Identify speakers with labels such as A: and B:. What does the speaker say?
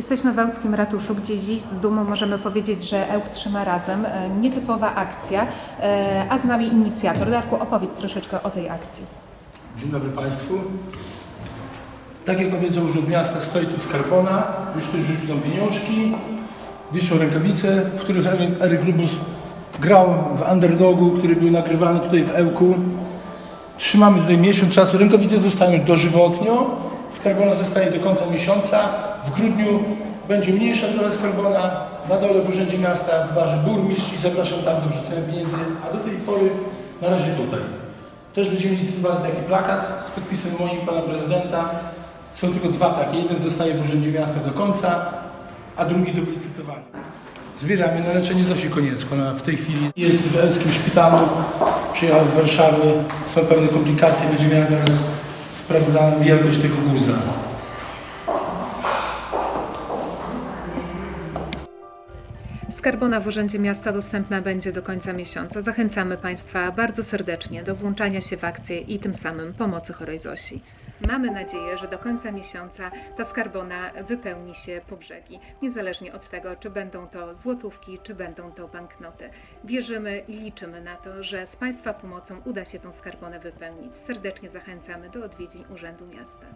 A: Jesteśmy w Ełckim Ratuszu, gdzie dziś z dumą możemy powiedzieć, że Ełk trzyma razem. E, Nietypowa akcja, e, a z nami inicjator. Darku, opowiedz troszeczkę o tej akcji.
B: Dzień dobry Państwu. Tak jak obiecał Urząd Miasta, stoi tu skarbona, już ktoś rzucił tam pieniążki, wiszą rękawice, w których Eryk Lubus grał w underdogu, który był nagrywany tutaj w Ełku. Trzymamy tutaj miesiąc czasu, rękawice zostają dożywotnio, skarbona zostaje do końca miesiąca. W grudniu będzie mniejsza trochę skarbona, na dole w Urzędzie Miasta, w barze burmistrz i zapraszam tam do wrzucenia pieniędzy, a do tej pory na razie tutaj. Też będziemy licytowali taki plakat z podpisem moim, pana prezydenta. Są tylko dwa takie. Jeden zostaje w Urzędzie Miasta do końca, a drugi do wylicytowania. Zbieramy na leczenie Zosi Koniecko. Ona w tej chwili jest w Elskim Szpitalu. Przyjechała z Warszawy. Są pewne komplikacje. Będzie miała teraz sprawdzaną wielkość tego guza.
A: Skarbona w Urzędzie Miasta dostępna będzie do końca miesiąca. Zachęcamy Państwa bardzo serdecznie do włączania się w akcję i tym samym pomocy chorej Zosi. Mamy nadzieję, że do końca miesiąca ta skarbona wypełni się po brzegi, niezależnie od tego, czy będą to złotówki, czy będą to banknoty. Wierzymy i liczymy na to, że z Państwa pomocą uda się tą skarbonę wypełnić. Serdecznie zachęcamy do odwiedzin Urzędu Miasta.